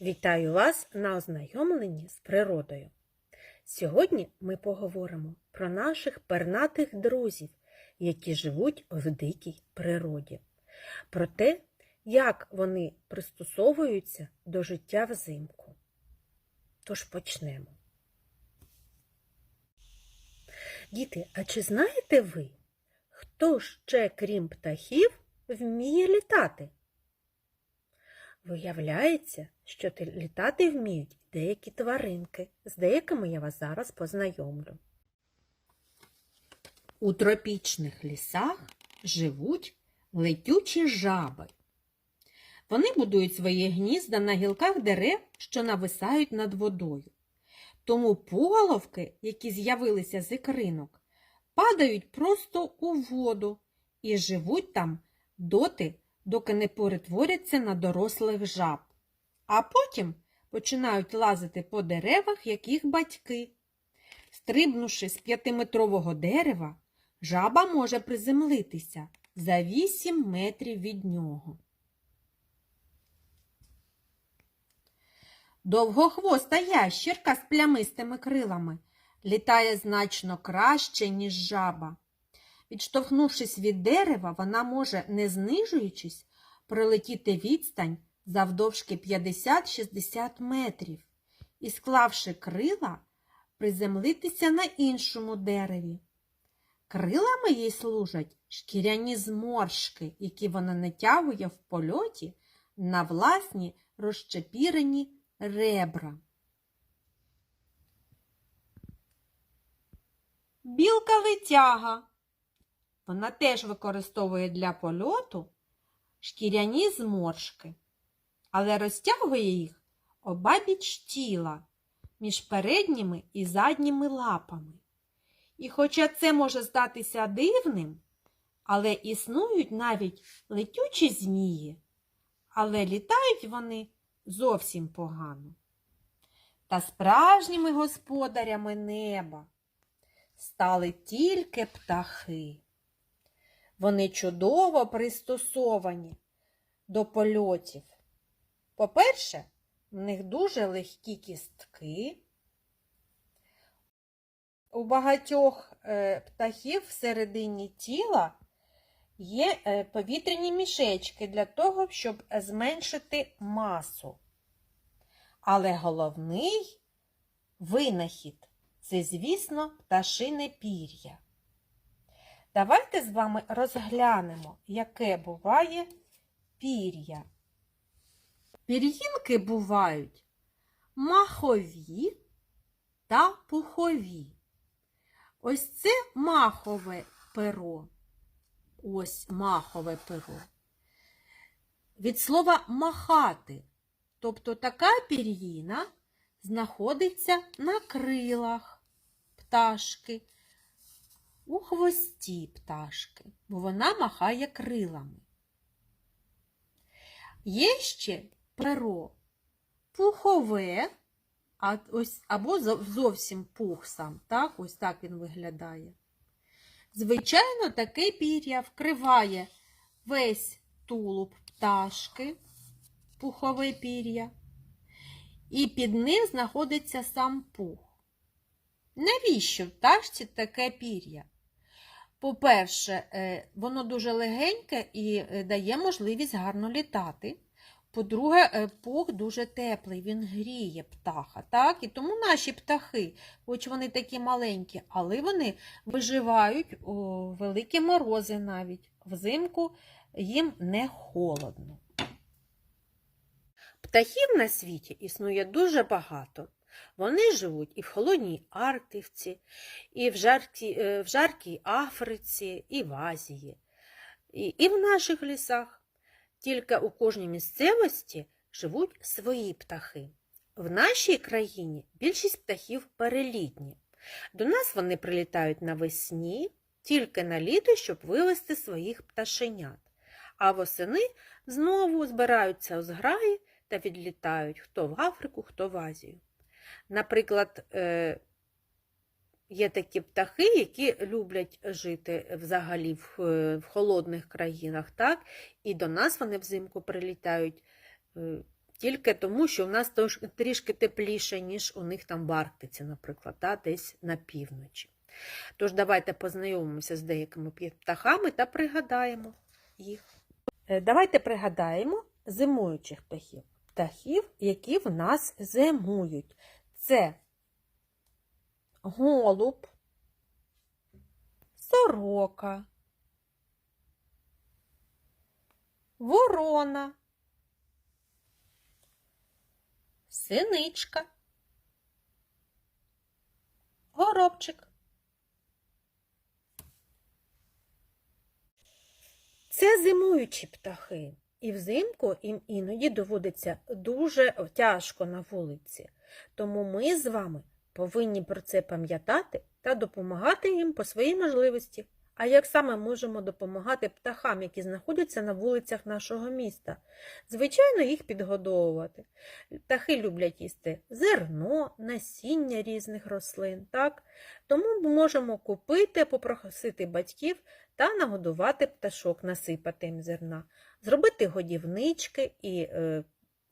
Вітаю вас на ознайомленні з природою. Сьогодні ми поговоримо про наших пернатих друзів, які живуть в дикій природі, про те, як вони пристосовуються до життя взимку. Тож почнемо. Діти, а чи знаєте ви, хто ще, крім птахів, вміє літати? Виявляється, що літати вміють деякі тваринки. З деякими я вас зараз познайомлю. У тропічних лісах живуть летючі жаби. Вони будують свої гнізда на гілках дерев, що нависають над водою. Тому пуголовки, які з'явилися з ікринок, падають просто у воду і живуть там доти, доки не перетворяться на дорослих жаб, а потім починають лазити по деревах, як їх батьки. Стрибнувши з п'ятиметрового дерева, жаба може приземлитися за 8 метрів від нього. Довгохвоста ящірка з плямистими крилами літає значно краще, ніж жаба. Відштовхнувшись від дерева, вона може, не знижуючись, пролетіти відстань завдовжки 50-60 метрів і, склавши крила, приземлитися на іншому дереві. Крилами їй служать шкіряні зморшки, які вона натягує в польоті на власні розчепірені ребра. Білка летяга. Вона теж використовує для польоту шкіряні зморшки, але розтягує їх обабіч тіла між передніми і задніми лапами. І хоча це може здатися дивним, але існують навіть летючі змії, але літають вони зовсім погано. Та справжніми господарями неба стали тільки птахи. Вони чудово пристосовані до польотів. По-перше, в них дуже легкі кістки. У багатьох е, птахів всередині тіла є е, повітряні мішечки для того, щоб зменшити масу. Але головний винахід це, звісно, пташине пір'я. Давайте з вами розглянемо, яке буває пір'я. Пір'їнки бувають махові та пухові. Ось це махове перо. Ось махове перо. Від слова махати. Тобто така пір'їна знаходиться на крилах пташки, у хвості пташки, бо вона махає крилами. Є ще перо пухове, а ось, або зовсім пух сам, так? ось так він виглядає. Звичайно, таке пір'я вкриває весь тулуб пташки, пухове пір'я, і під ним знаходиться сам пух. Навіщо пташці таке пір'я? По-перше, е, воно дуже легеньке і е, дає можливість гарно літати. По-друге, е, пух дуже теплий, він гріє птаха. Так? І тому наші птахи, хоч вони такі маленькі, але вони виживають у великі морози навіть. Взимку їм не холодно. Птахів на світі існує дуже багато. Вони живуть і в холодній Арктиці, і в, жаркі, е, в жаркій Африці, і в Азії, і, і в наших лісах. Тільки у кожній місцевості живуть свої птахи. В нашій країні більшість птахів перелітні. До нас вони прилітають навесні, тільки на літо, щоб вивезти своїх пташенят. А восени знову збираються у зграї та відлітають хто в Африку, хто в Азію. Наприклад, е, є такі птахи, які люблять жити взагалі в, е, холодних країнах, так? і до нас вони взимку прилітають е, тільки тому, що в нас трішки тепліше, ніж у них там в Арктиці, наприклад, та, десь на півночі. Тож давайте познайомимося з деякими птахами та пригадаємо їх. Давайте пригадаємо зимуючих птахів. Птахів, які в нас зимують. Це голуб, сорока, ворона, синичка, горобчик. Це зимуючі птахи, і взимку їм іноді доводиться дуже тяжко на вулиці. Тому ми з вами повинні про це пам'ятати та допомагати їм по своїй можливості. А як саме можемо допомагати птахам, які знаходяться на вулицях нашого міста? Звичайно, їх підгодовувати. Птахи люблять їсти зерно, насіння різних рослин. Так? Тому ми можемо купити, попросити батьків та нагодувати пташок, насипати їм зерна, зробити годівнички і е,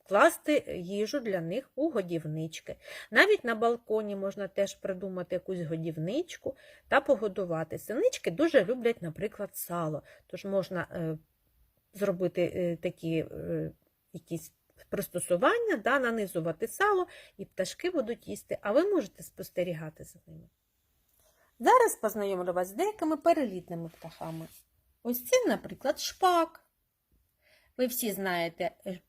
класти їжу для них у годівнички. Навіть на балконі можна теж придумати якусь годівничку та погодувати. Синички дуже люблять, наприклад, сало, тож можна е, зробити е, такі якісь пристосування, да, нанизувати сало, і пташки будуть їсти, а ви можете спостерігати за ними. Зараз познайомлю вас з деякими перелітними птахами. Ось це, наприклад, шпак. Ви всі знаєте, е,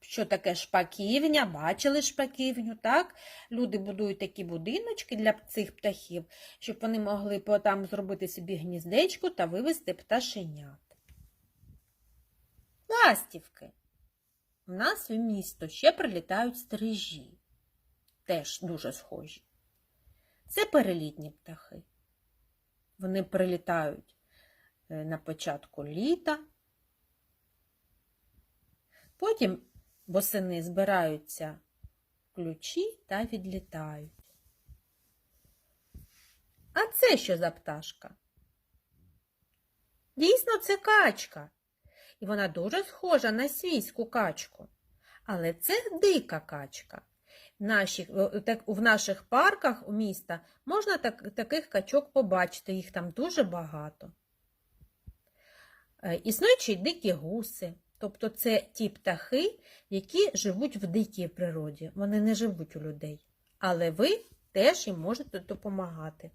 що таке шпаківня, бачили шпаківню, так? Люди будують такі будиночки для цих птахів, щоб вони могли там зробити собі гніздечко та вивести пташенят. Ластівки. У нас в місто ще прилітають стрижі. Теж дуже схожі. Це перелітні птахи. Вони прилітають е, на початку літа. Потім восени збираються ключі та відлітають. А це що за пташка? Дійсно, це качка. І вона дуже схожа на свійську качку. Але це дика качка. Наші, так, в наших парках у міста можна так, таких качок побачити, їх там дуже багато. Е, Існують ще й дикі гуси. Тобто це ті птахи, які живуть в дикій природі. Вони не живуть у людей. Але ви теж їм можете допомагати.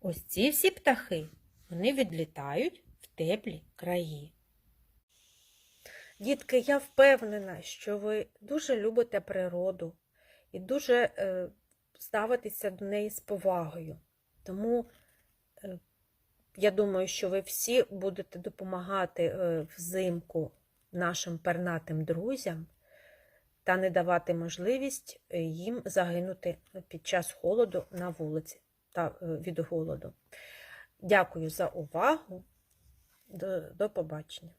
Ось ці всі птахи вони відлітають в теплі краї. Дітки, я впевнена, що ви дуже любите природу і дуже е, ставитеся до неї з повагою. Тому е, я думаю, що ви всі будете допомагати е, взимку нашим пернатим друзям та не давати можливість їм загинути під час холоду на вулиці та від голоду. Дякую за увагу. До, до побачення.